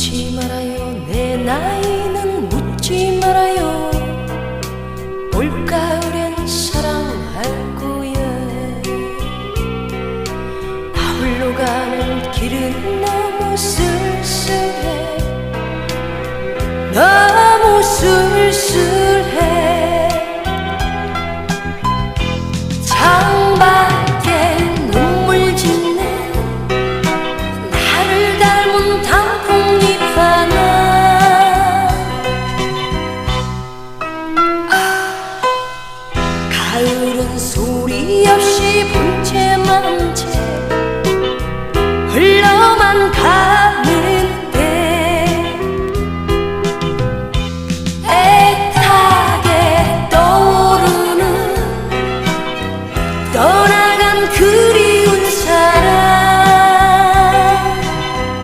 묻지 말아요. 내 나이는 묻지 말아요. 올가을엔 사랑할 거야. 나 홀로 가는 길은 나 게으른 소리 없이